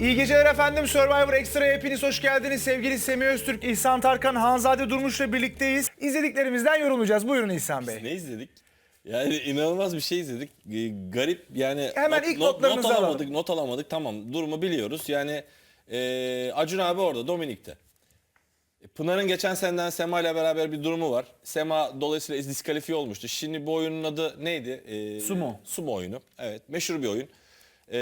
İyi geceler efendim. Survivor Extra'ya hepiniz hoş geldiniz. Sevgili Semih Öztürk, İhsan Tarkan, Hanzade Durmuş'la birlikteyiz. İzlediklerimizden yorumlayacağız. Buyurun İhsan Bey. Ne izledik? Yani inanılmaz bir şey izledik. Ee, Garip yani Hemen ilk notlarınızı not alalım. alamadık, not alamadık. Tamam durumu biliyoruz. Yani e, Acun abi orada Dominik'te. E, Pınar'ın geçen seneden Sema ile beraber bir durumu var. Sema dolayısıyla diskalifiye olmuştu. Şimdi bu oyunun adı neydi? E, Sumo. Sumo oyunu. Evet meşhur bir oyun. E,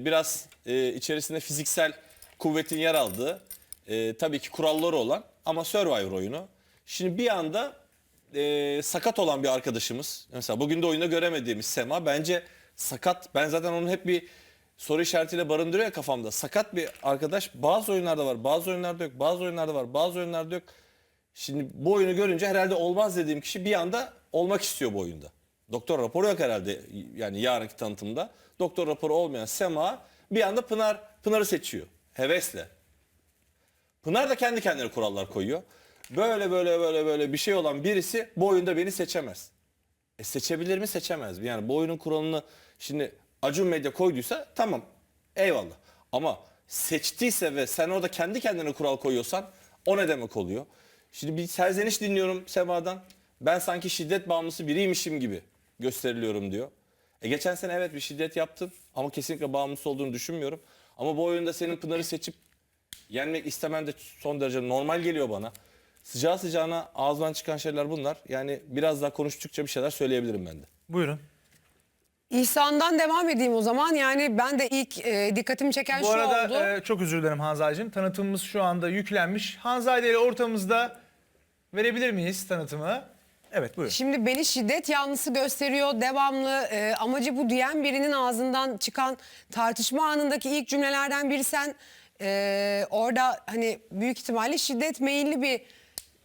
biraz e, içerisinde fiziksel kuvvetin yer aldığı e, tabii ki kuralları olan ama Survivor oyunu. Şimdi bir anda e, sakat olan bir arkadaşımız mesela bugün de oyunda göremediğimiz Sema bence sakat ben zaten onun hep bir soru işaretiyle barındırıyor ya kafamda. Sakat bir arkadaş bazı oyunlarda var bazı oyunlarda yok bazı oyunlarda var bazı oyunlarda yok. Şimdi bu oyunu görünce herhalde olmaz dediğim kişi bir anda olmak istiyor bu oyunda. Doktor raporu yok herhalde yani yarınki tanıtımda. Doktor raporu olmayan Sema bir anda Pınar Pınar'ı seçiyor. Hevesle. Pınar da kendi kendine kurallar koyuyor. Böyle böyle böyle böyle bir şey olan birisi bu oyunda beni seçemez. E seçebilir mi seçemez mi? Yani bu oyunun kuralını şimdi Acun Medya koyduysa tamam eyvallah. Ama seçtiyse ve sen orada kendi kendine kural koyuyorsan o ne demek oluyor? Şimdi bir serzeniş dinliyorum Sema'dan. Ben sanki şiddet bağımlısı biriymişim gibi gösteriliyorum diyor. E geçen sene evet bir şiddet yaptım ama kesinlikle bağımlısı olduğunu düşünmüyorum. Ama bu oyunda senin Pınar'ı seçip yenmek istemen de son derece normal geliyor bana. Sıcağı sıcağına ağzından çıkan şeyler bunlar. Yani biraz daha konuştukça bir şeyler söyleyebilirim ben de. Buyurun. İhsan'dan devam edeyim o zaman. Yani ben de ilk e, dikkatimi çeken Bu şu arada oldu. e, çok özür dilerim Hanzade'cim. Tanıtımımız şu anda yüklenmiş. Hanzade ile ortamızda verebilir miyiz tanıtımı? Evet buyurun. Şimdi beni şiddet yanlısı gösteriyor devamlı. e, amacı bu diyen birinin ağzından çıkan tartışma anındaki ilk cümlelerden biri sen e, orada hani büyük ihtimalle şiddet meyilli bir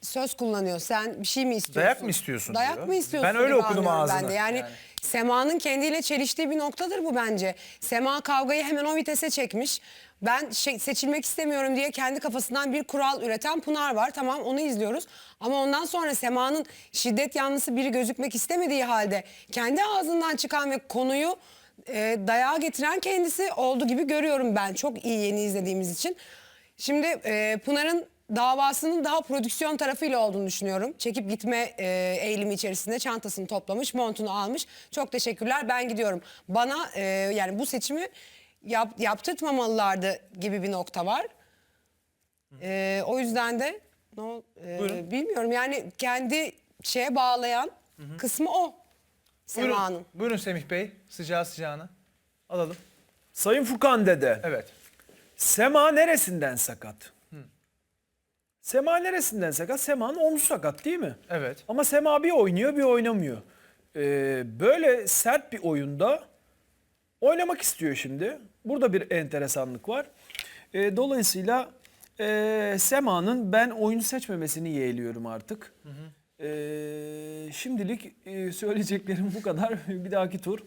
söz kullanıyor. Sen bir şey mi istiyorsun? Dayak mı istiyorsun Dayak diyor. mı istiyorsun? Ben öyle gibi okudum anlıyorum ağzını. Ben de. Yani, Yani. Sema'nın kendiyle çeliştiği bir noktadır bu bence. Sema kavgayı hemen o vitese çekmiş. Ben şey, seçilmek istemiyorum diye kendi kafasından bir kural üreten Pınar var. Tamam onu izliyoruz. Ama ondan sonra Sema'nın şiddet yanlısı biri gözükmek istemediği halde kendi ağzından çıkan ve konuyu e, dayağa getiren kendisi oldu gibi görüyorum ben. Çok iyi yeni izlediğimiz için. Şimdi e, Pınar'ın davasının daha prodüksiyon tarafıyla olduğunu düşünüyorum. Çekip gitme e, eğilimi içerisinde çantasını toplamış, montunu almış. Çok teşekkürler ben gidiyorum. Bana e, yani bu seçimi yap, yaptırtmamalılardı gibi bir nokta var. E, o yüzden de ne ol- e, Buyurun. bilmiyorum yani kendi şeye bağlayan kısmı o. Sema'nın. Buyurun, buyurun Semih Bey. Sıcağı sıcağına. Alalım. Sayın Furkan dede, Evet. Sema neresinden sakat? Sema neresinden sakat? Sema'nın omzu sakat değil mi? Evet. Ama Sema bir oynuyor bir oynamıyor. Ee, böyle sert bir oyunda oynamak istiyor şimdi. Burada bir enteresanlık var. Ee, dolayısıyla e, Sema'nın ben oyunu seçmemesini yeğliyorum artık. Ee, şimdilik e, söyleyeceklerim bu kadar. bir dahaki tur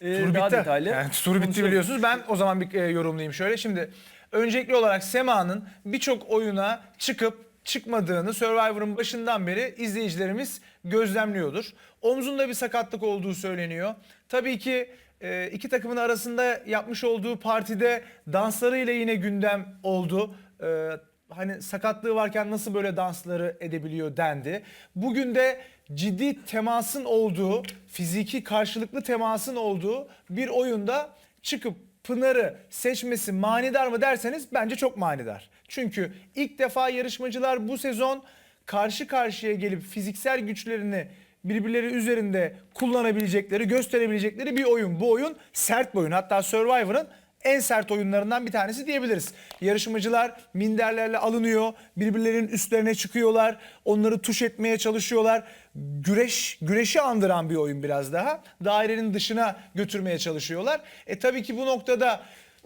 e, Tur daha bitti. detaylı. Yani tur bitti biliyorsunuz. Ben o zaman bir e, yorumlayayım şöyle. Şimdi öncelikli olarak Sema'nın birçok oyuna çıkıp çıkmadığını Survivor'ın başından beri izleyicilerimiz gözlemliyordur. Omzunda bir sakatlık olduğu söyleniyor. Tabii ki e, iki takımın arasında yapmış olduğu partide danslarıyla yine gündem oldu. E, hani sakatlığı varken nasıl böyle dansları edebiliyor dendi. Bugün de ciddi temasın olduğu, fiziki karşılıklı temasın olduğu bir oyunda çıkıp Pınar'ı seçmesi manidar mı derseniz bence çok manidar. Çünkü ilk defa yarışmacılar bu sezon karşı karşıya gelip fiziksel güçlerini birbirleri üzerinde kullanabilecekleri, gösterebilecekleri bir oyun. Bu oyun sert bir oyun. Hatta Survivor'ın en sert oyunlarından bir tanesi diyebiliriz. Yarışmacılar minderlerle alınıyor, birbirlerinin üstlerine çıkıyorlar, onları tuş etmeye çalışıyorlar. Güreş, güreşi andıran bir oyun biraz daha. Dairenin dışına götürmeye çalışıyorlar. E tabii ki bu noktada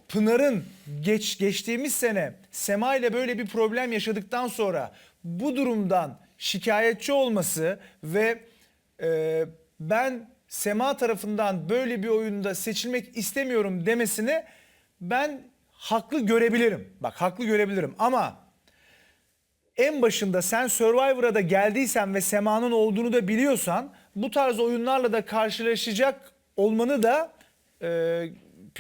Pınar'ın geç geçtiğimiz sene Sema ile böyle bir problem yaşadıktan sonra bu durumdan şikayetçi olması ve e, ben Sema tarafından böyle bir oyunda seçilmek istemiyorum demesini ben haklı görebilirim. Bak haklı görebilirim ama en başında sen Survivor'a da geldiysen ve Sema'nın olduğunu da biliyorsan bu tarz oyunlarla da karşılaşacak olmanı da e,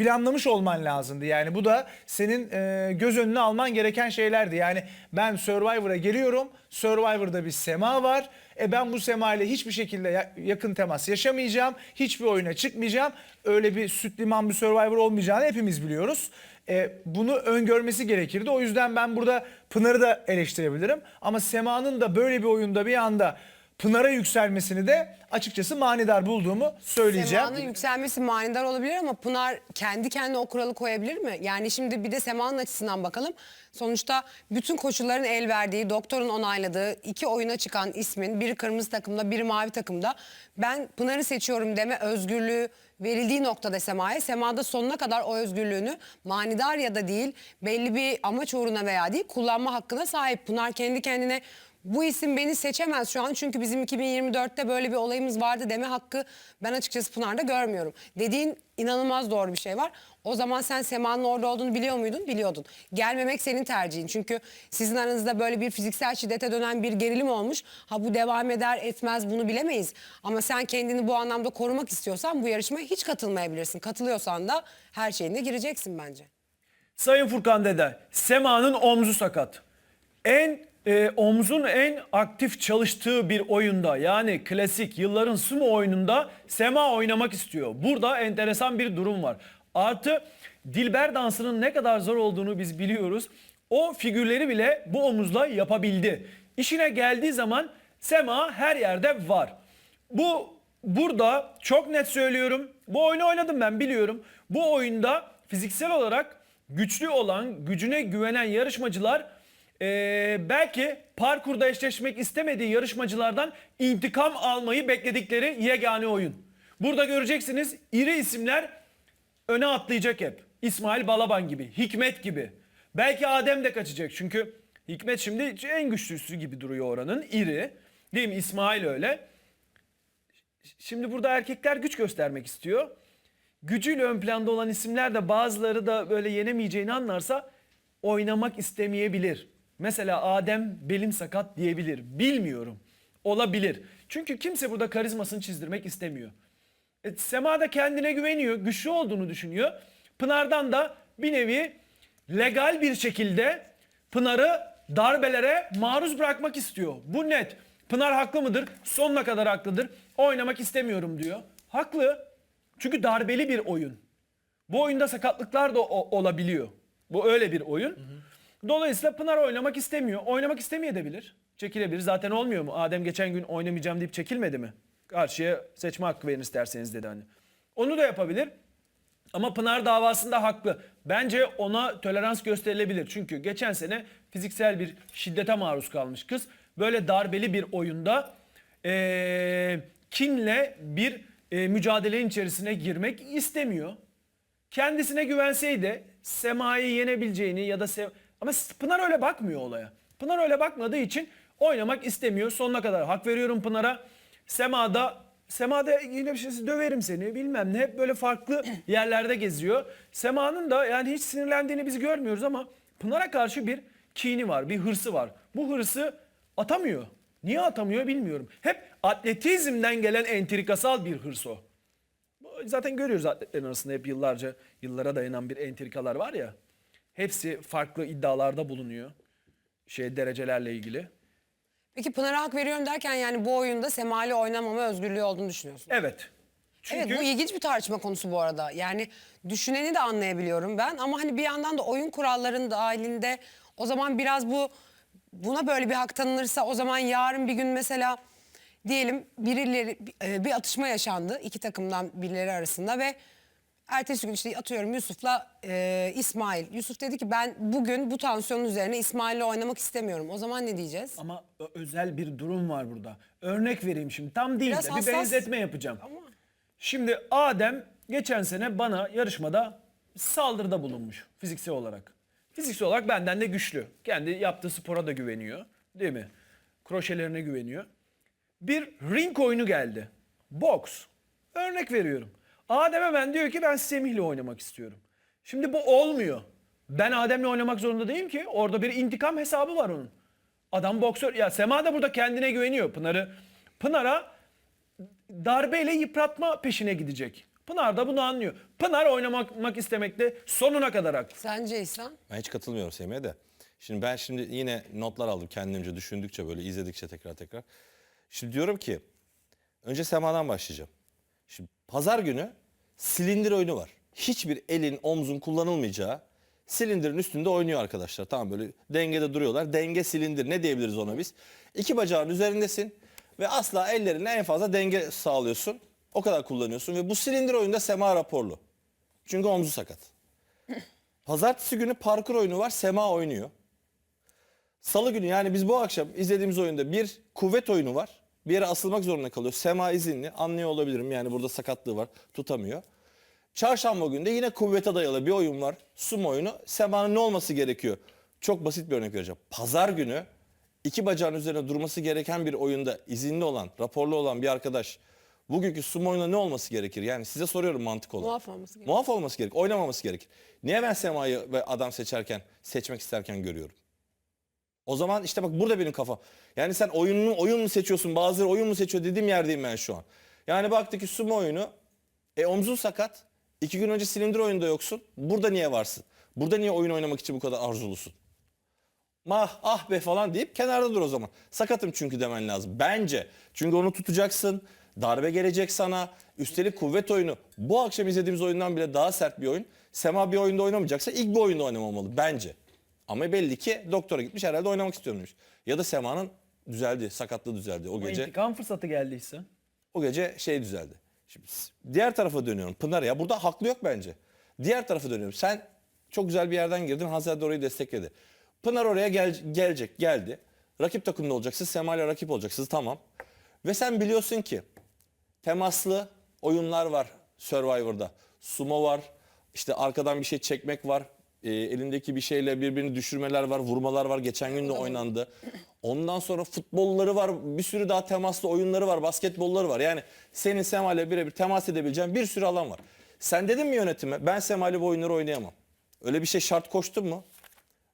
planlamış olman lazımdı. Yani bu da senin e, göz önüne alman gereken şeylerdi. Yani ben Survivor'a geliyorum. Survivor'da bir sema var. E ben bu sema ile hiçbir şekilde ya- yakın temas yaşamayacağım. Hiçbir oyuna çıkmayacağım. Öyle bir süt liman bir Survivor olmayacağını hepimiz biliyoruz. E, bunu öngörmesi gerekirdi. O yüzden ben burada Pınar'ı da eleştirebilirim. Ama Sema'nın da böyle bir oyunda bir anda Pınar'a yükselmesini de açıkçası manidar bulduğumu söyleyeceğim. Sema'nın yükselmesi manidar olabilir ama Pınar kendi kendine o kuralı koyabilir mi? Yani şimdi bir de Sema'nın açısından bakalım. Sonuçta bütün koşulların el verdiği, doktorun onayladığı iki oyuna çıkan ismin biri kırmızı takımda, biri mavi takımda. Ben Pınar'ı seçiyorum deme özgürlüğü verildiği noktada Sema'ya. Sema'da sonuna kadar o özgürlüğünü manidar ya da değil belli bir amaç uğruna veya değil kullanma hakkına sahip. Pınar kendi kendine bu isim beni seçemez şu an çünkü bizim 2024'te böyle bir olayımız vardı deme hakkı ben açıkçası Pınar'da görmüyorum. Dediğin inanılmaz doğru bir şey var. O zaman sen Sema'nın orada olduğunu biliyor muydun? Biliyordun. Gelmemek senin tercihin. Çünkü sizin aranızda böyle bir fiziksel şiddete dönen bir gerilim olmuş. Ha bu devam eder etmez bunu bilemeyiz. Ama sen kendini bu anlamda korumak istiyorsan bu yarışmaya hiç katılmayabilirsin. Katılıyorsan da her şeyine gireceksin bence. Sayın Furkan Dede, Sema'nın omzu sakat. En e, omzun en aktif çalıştığı bir oyunda yani klasik yılların sumo oyununda Sema oynamak istiyor. Burada enteresan bir durum var. Artı Dilber dansının ne kadar zor olduğunu biz biliyoruz. O figürleri bile bu omuzla yapabildi. İşine geldiği zaman Sema her yerde var. Bu burada çok net söylüyorum. Bu oyunu oynadım ben biliyorum. Bu oyunda fiziksel olarak güçlü olan, gücüne güvenen yarışmacılar eee, belki parkurda eşleşmek istemediği yarışmacılardan intikam almayı bekledikleri yegane oyun. Burada göreceksiniz iri isimler öne atlayacak hep. İsmail Balaban gibi, Hikmet gibi. Belki Adem de kaçacak çünkü Hikmet şimdi en güçlüsü gibi duruyor oranın. iri. Değil mi? İsmail öyle. Şimdi burada erkekler güç göstermek istiyor. Gücüyle ön planda olan isimler de bazıları da böyle yenemeyeceğini anlarsa oynamak istemeyebilir. Mesela Adem belim sakat diyebilir. Bilmiyorum. Olabilir. Çünkü kimse burada karizmasını çizdirmek istemiyor. E, Sema da kendine güveniyor, güçlü olduğunu düşünüyor. Pınar'dan da bir nevi legal bir şekilde Pınar'ı darbelere maruz bırakmak istiyor. Bu net. Pınar haklı mıdır? Sonuna kadar haklıdır. Oynamak istemiyorum diyor. Haklı. Çünkü darbeli bir oyun. Bu oyunda sakatlıklar da olabiliyor. Bu öyle bir oyun. Dolayısıyla Pınar oynamak istemiyor. Oynamak istemeyebilir. Çekilebilir. Zaten olmuyor mu? Adem geçen gün oynamayacağım deyip çekilmedi mi? Karşıya seçme hakkı verin isterseniz dedi hani. Onu da yapabilir. Ama Pınar davasında haklı. Bence ona tolerans gösterilebilir. Çünkü geçen sene fiziksel bir şiddete maruz kalmış kız. Böyle darbeli bir oyunda eee, kinle bir eee, mücadelenin içerisine girmek istemiyor. Kendisine güvenseydi Sema'yı yenebileceğini ya da Se- ama Pınar öyle bakmıyor olaya. Pınar öyle bakmadığı için oynamak istemiyor. Sonuna kadar hak veriyorum Pınar'a. Sema'da Sema'da yine bir şey döverim seni bilmem ne hep böyle farklı yerlerde geziyor. Sema'nın da yani hiç sinirlendiğini biz görmüyoruz ama Pınar'a karşı bir kini var, bir hırsı var. Bu hırsı atamıyor. Niye atamıyor bilmiyorum. Hep atletizmden gelen entrikasal bir hırs o. Zaten görüyoruz atletlerin arasında hep yıllarca, yıllara dayanan bir entrikalar var ya. Hepsi farklı iddialarda bulunuyor. Şey derecelerle ilgili. Peki Pınar'a hak veriyorum derken yani bu oyunda Sema'yla oynamama özgürlüğü olduğunu düşünüyorsun. Evet. Çünkü Evet bu ilginç bir tartışma konusu bu arada. Yani düşüneni de anlayabiliyorum ben ama hani bir yandan da oyun kurallarının dahilinde o zaman biraz bu buna böyle bir hak tanınırsa o zaman yarın bir gün mesela diyelim birileri e, bir atışma yaşandı iki takımdan birileri arasında ve ertesi gün işte atıyorum Yusuf'la e, İsmail. Yusuf dedi ki ben bugün bu tansiyonun üzerine İsmail'le oynamak istemiyorum. O zaman ne diyeceğiz? ama ö- özel bir durum var burada. Örnek vereyim şimdi. Tam değil Biraz de bir hassas. benzetme yapacağım. Şimdi Adem geçen sene bana yarışmada saldırıda bulunmuş fiziksel olarak. Fiziksel olarak benden de güçlü. Kendi yaptığı spora da güveniyor. Değil mi? Kroşelerine güveniyor. Bir ring oyunu geldi. Boks. Örnek veriyorum. Adem hemen diyor ki ben Semih'le oynamak istiyorum. Şimdi bu olmuyor. Ben Adem'le oynamak zorunda değilim ki. Orada bir intikam hesabı var onun. Adam boksör. Ya Sema da burada kendine güveniyor Pınar'ı. Pınar'a darbeyle yıpratma peşine gidecek. Pınar da bunu anlıyor. Pınar oynamak istemekte sonuna kadar haklı. Sence İhsan? Ben hiç katılmıyorum Semih'e de. Şimdi ben şimdi yine notlar aldım kendimce düşündükçe böyle izledikçe tekrar tekrar. Şimdi diyorum ki önce Sema'dan başlayacağım. Şimdi pazar günü silindir oyunu var. Hiçbir elin omzun kullanılmayacağı silindirin üstünde oynuyor arkadaşlar. Tamam böyle dengede duruyorlar. Denge silindir ne diyebiliriz ona biz? İki bacağın üzerindesin ve asla ellerine en fazla denge sağlıyorsun. O kadar kullanıyorsun ve bu silindir oyunda Sema raporlu. Çünkü omzu sakat. Pazartesi günü parkur oyunu var. Sema oynuyor. Salı günü yani biz bu akşam izlediğimiz oyunda bir kuvvet oyunu var. Bir yere asılmak zorunda kalıyor. Sema izinli. Anlıyor olabilirim. Yani burada sakatlığı var. Tutamıyor. Çarşamba günü de yine kuvvete dayalı bir oyun var. Sumo oyunu. Sema'nın ne olması gerekiyor? Çok basit bir örnek vereceğim. Pazar günü iki bacağın üzerine durması gereken bir oyunda izinli olan, raporlu olan bir arkadaş bugünkü sumo oyunda ne olması gerekir? Yani size soruyorum mantık olarak. Muaf olması gerekir. Muaf olması gerekir. Oynamaması gerekir. Niye ben Sema'yı ve adam seçerken, seçmek isterken görüyorum? O zaman işte bak burada benim kafa. Yani sen oyununu oyun mu seçiyorsun, bazıları oyun mu seçiyor dediğim yerdeyim ben şu an. Yani baktık ki sumo oyunu, e omzun sakat. İki gün önce silindir oyunda yoksun. Burada niye varsın? Burada niye oyun oynamak için bu kadar arzulusun? Mah ah be falan deyip kenarda dur o zaman. Sakatım çünkü demen lazım. Bence. Çünkü onu tutacaksın. Darbe gelecek sana. Üstelik kuvvet oyunu. Bu akşam izlediğimiz oyundan bile daha sert bir oyun. Sema bir oyunda oynamayacaksa ilk bir oyunda oynamamalı bence. Ama belli ki doktora gitmiş herhalde oynamak istiyormuş. Ya da Sema'nın düzeldi, sakatlığı düzeldi o gece. intikam fırsatı geldiyse. O gece şey düzeldi. Şimdi diğer tarafa dönüyorum. Pınar ya burada haklı yok bence. Diğer tarafa dönüyorum. Sen çok güzel bir yerden girdin. Hazret orayı destekledi. Pınar oraya gel, gelecek, geldi. Rakip takımda olacaksın. Sema ile rakip olacaksınız. Tamam. Ve sen biliyorsun ki temaslı oyunlar var Survivor'da. Sumo var. İşte arkadan bir şey çekmek var. E, elindeki bir şeyle birbirini düşürmeler var, vurmalar var. Geçen gün de oynandı. Ondan sonra futbolları var. Bir sürü daha temaslı oyunları var. Basketbolları var. Yani senin Sema ile birebir temas edebileceğin bir sürü alan var. Sen dedin mi yönetime ben Sema ile bu oyunları oynayamam. Öyle bir şey şart koştun mu?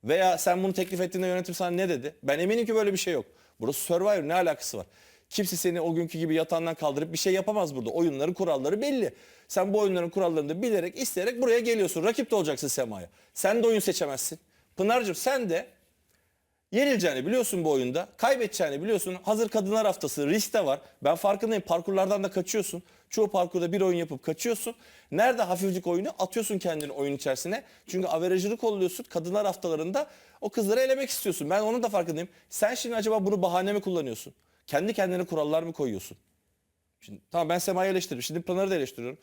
Veya sen bunu teklif ettiğinde yönetim sana ne dedi? Ben eminim ki böyle bir şey yok. Burası Survivor ne alakası var? Kimse seni o günkü gibi yatağından kaldırıp bir şey yapamaz burada. Oyunların kuralları belli. Sen bu oyunların kurallarını da bilerek, isteyerek buraya geliyorsun. Rakip de olacaksın Sema'ya. Sen de oyun seçemezsin. Pınar'cığım sen de yenileceğini biliyorsun bu oyunda. Kaybedeceğini biliyorsun. Hazır kadınlar haftası risk de var. Ben farkındayım parkurlardan da kaçıyorsun. Çoğu parkurda bir oyun yapıp kaçıyorsun. Nerede hafiflik oyunu atıyorsun kendini oyun içerisine. Çünkü averajını kolluyorsun. Kadınlar haftalarında o kızları elemek istiyorsun. Ben onun da farkındayım. Sen şimdi acaba bunu bahane mi kullanıyorsun? Kendi kendine kurallar mı koyuyorsun? Şimdi, tamam ben Sema'yı eleştirdim. Şimdi Pınar'ı da eleştiriyorum.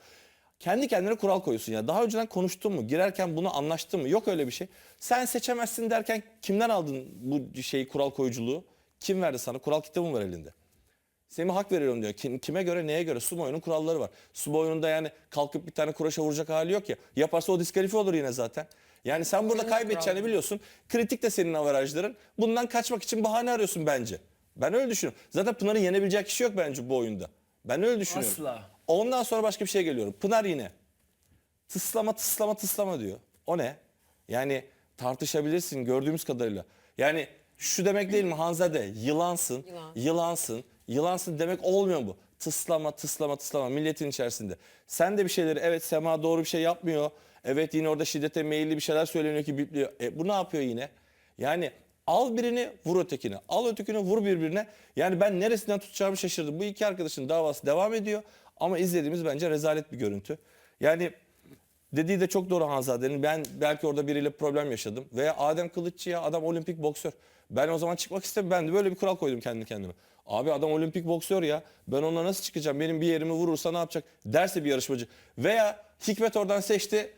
Kendi kendine kural koyuyorsun ya. Daha önceden konuştun mu? Girerken bunu anlaştın mı? Yok öyle bir şey. Sen seçemezsin derken kimden aldın bu şeyi kural koyuculuğu? Kim verdi sana? Kural kitabı mı var elinde? Semih hak veriyorum diyor. Kim- Kime göre neye göre? Sumo oyunun kuralları var. Sumo oyununda yani kalkıp bir tane kuraşa vuracak hali yok ya. Yaparsa o diskalifiye olur yine zaten. Yani sen burada kaybedeceğini biliyorsun. Kritik de senin avarajların. Bundan kaçmak için bahane arıyorsun bence. Ben öyle düşünüyorum. Zaten Pınar'ın yenebilecek kişi yok bence bu oyunda. Ben öyle düşünüyorum. Asla. Ondan sonra başka bir şey geliyorum. Pınar yine tıslama tıslama tıslama diyor. O ne? Yani tartışabilirsin gördüğümüz kadarıyla. Yani şu demek değil mi Hanzade? Yılansın, Yılan. yılansın, yılansın demek olmuyor mu? Tıslama, tıslama, tıslama milletin içerisinde. Sen de bir şeyleri evet Sema doğru bir şey yapmıyor. Evet yine orada şiddete meyilli bir şeyler söyleniyor ki bipliyor. E bu ne yapıyor yine? Yani al birini vur ötekine. Al ötekini vur birbirine. Yani ben neresinden tutacağımı şaşırdım. Bu iki arkadaşın davası devam ediyor. Ama izlediğimiz bence rezalet bir görüntü. Yani Dediği de çok doğru Hanzade'nin. Ben belki orada biriyle problem yaşadım. Veya Adem Kılıççı ya adam olimpik boksör. Ben o zaman çıkmak istemem. Ben de böyle bir kural koydum kendi kendime. Abi adam olimpik boksör ya. Ben onunla nasıl çıkacağım? Benim bir yerimi vurursa ne yapacak? Derse bir yarışmacı. Veya Hikmet oradan seçti.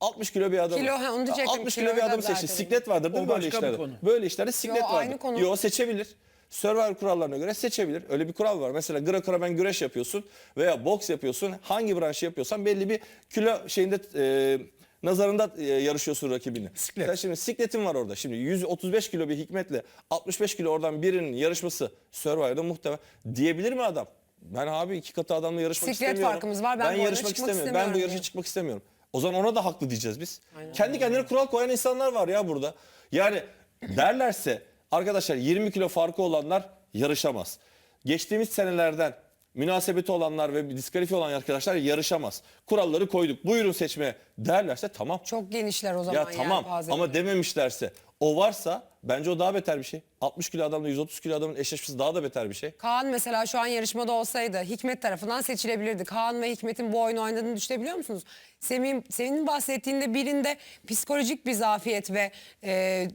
60 kilo bir adam. Kilo, ha, onu diyecektim. 60 kilo Kiloyu bir da adam seçti. Siklet vardır değil mi böyle işlerde? Böyle işlerde siklet Yo, vardır. aynı konu. Yo seçebilir. Survivor kurallarına göre seçebilir. Öyle bir kural var. Mesela Greco-Romen güreş yapıyorsun veya boks yapıyorsun. Hangi branşı yapıyorsan belli bir kilo şeyinde e, nazarında e, yarışıyorsun rakibini. Siklet. Sen şimdi sikletin var orada. Şimdi 135 kilo bir hikmetle 65 kilo oradan birinin yarışması Survivor'da muhtemel diyebilir mi adam? Ben abi iki katı adamla yarışmak Siklet istemiyorum. farkımız var. Ben bu oyuna yarışmak çıkmak istemiyorum. Ben bu istemiyorum yarışa çıkmak istemiyorum. O zaman ona da haklı diyeceğiz biz. Kendi kendine kural koyan insanlar var ya burada. Yani derlerse arkadaşlar 20 kilo farkı olanlar yarışamaz. Geçtiğimiz senelerden münasebeti olanlar ve diskalifiye olan arkadaşlar yarışamaz. Kuralları koyduk. Buyurun seçmeye derlerse tamam. Çok genişler o zaman Ya tamam yelpazeleri. ama dememişlerse o varsa bence o daha beter bir şey. 60 kilo adamla 130 kilo adamın eşleşmesi daha da beter bir şey. Kaan mesela şu an yarışmada olsaydı Hikmet tarafından seçilebilirdi. Kaan ve Hikmet'in bu oyunu oynadığını düşünebiliyor musunuz? Semih'in, senin bahsettiğinde birinde psikolojik bir zafiyet ve e,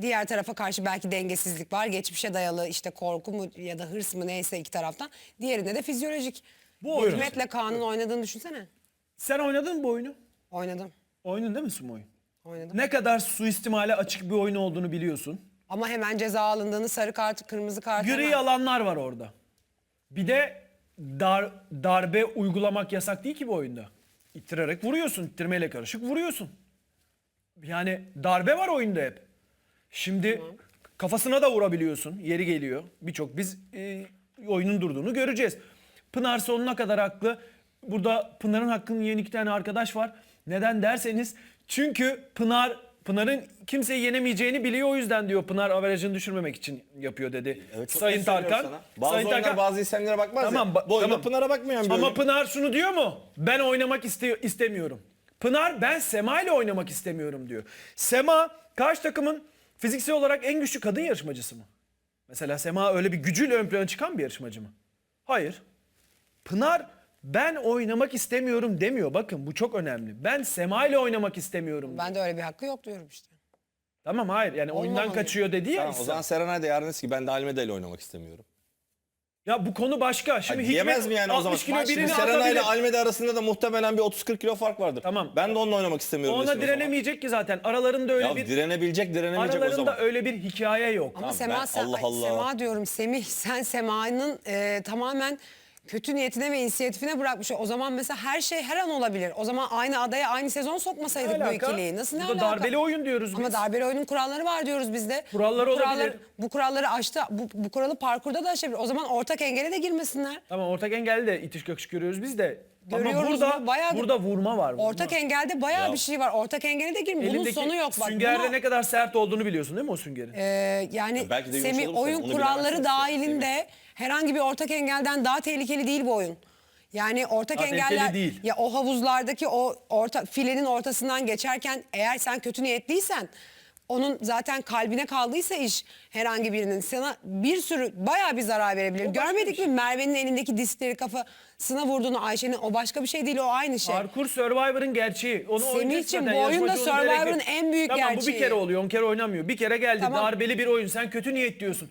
diğer tarafa karşı belki dengesizlik var. Geçmişe dayalı işte korku mu ya da hırs mı neyse iki taraftan. Diğerinde de fizyolojik. Bu oyun. Hikmet'le Kaan'ın oynadığını düşünsene. Sen oynadın mı bu oyunu? Oynadım. Oynadın değil mi Sumoy? Oynadım. Ne kadar suistimale açık bir oyun olduğunu biliyorsun. Ama hemen ceza alındığını sarı kart, kırmızı kart. Gri hemen. alanlar var orada. Bir de dar, darbe uygulamak yasak değil ki bu oyunda. İttirerek vuruyorsun. İttirmeyle karışık vuruyorsun. Yani darbe var oyunda hep. Şimdi kafasına da vurabiliyorsun. Yeri geliyor. Birçok biz e, oyunun durduğunu göreceğiz. Pınar sonuna kadar haklı. Burada Pınar'ın hakkını yiyen iki tane arkadaş var. Neden derseniz çünkü Pınar Pınar'ın kimseyi yenemeyeceğini biliyor o yüzden diyor Pınar averajını düşürmemek için yapıyor dedi. Sayın Tarkan. Bazı Sayın oyunlar Tarkan- bazı isimlere bakmaz Tamam, ya. ba- Bu oyunda tamam. Pınar'a bakmayan bir Ama oyun. Pınar şunu diyor mu? Ben oynamak iste- istemiyorum. Pınar ben Sema ile oynamak istemiyorum diyor. Sema karşı takımın fiziksel olarak en güçlü kadın yarışmacısı mı? Mesela Sema öyle bir gücüyle ön plana çıkan bir yarışmacı mı? Hayır. Pınar ben oynamak istemiyorum demiyor. Bakın bu çok önemli. Ben Sema ile oynamak istemiyorum. diyor. Ben de öyle bir hakkı yok diyorum işte. Tamam hayır yani oyundan Olmamalı. kaçıyor dedi ya. Tamam, o İhsan. zaman Serenay da yarın desin ki ben de Halime ile oynamak istemiyorum. Ya bu konu başka. Şimdi Hikmet diyemez mi yani o zaman? 60 kilo Şimdi birini Serenay ile atabilir. Almeda arasında da muhtemelen bir 30-40 kilo fark vardır. Tamam. Ben de onunla oynamak istemiyorum. Ona desin o zaman. direnemeyecek ki zaten. Aralarında öyle Ya bir direnebilecek direnemeyecek o aralarında zaman. öyle bir hikaye yok. Ama Tamam, Sema, ben- sen, Allah ay, Allah. Sema diyorum Semih sen Sema'nın e, tamamen kötü niyetine ve inisiyatifine bırakmış. O zaman mesela her şey her an olabilir. O zaman aynı adaya aynı sezon sokmasaydık Ne bu alaka? ikiliyi. Nasıl ne Burada alaka? darbeli oyun diyoruz Ama biz. darbeli oyunun kuralları var diyoruz biz de. Kuralları bu olabilir. Bu kuralları aştı. Bu, bu kuralı parkurda da aşabilir. O zaman ortak engele de girmesinler. Tamam ortak engelde de itiş kakış görüyoruz biz de. Ama Görüyoruz burada mu? Bayağı- burada vurma var. Vurma. Ortak engelde bayağı Ya. bir şey var. Ortak engele de girme. Bunun Elindeki sonu yok. Bak, süngerde buna- ne kadar sert olduğunu biliyorsun değil mi o süngerin? Ee, yani Ya belki de Semih oyun onu kuralları bilemezsiniz. dahilinde herhangi bir ortak engelden daha tehlikeli değil bu oyun. Yani ortak Daha tehlikeli engeller değil. ya o havuzlardaki o orta filenin ortasından geçerken eğer sen kötü niyetliysen onun zaten kalbine kaldıysa iş herhangi birinin sana bir sürü bayağı bir zarar verebilir. başka Görmedik bir mi Merve'nin elindeki diskleri kafasına vurduğunu Ayşe'nin o başka bir şey değil o aynı şey. Parkur Survivor'ın gerçeği. Onu Semihciğim, oynayacak zaten, bu oyunda yarışmacı onu Survivor'ın bilerek- en büyük tamam, bu gerçeği. bir kere oluyor, on kere oynamıyor. Bir kere geldi, Tamam. darbeli bir oyun. Sen kötü niyet diyorsun.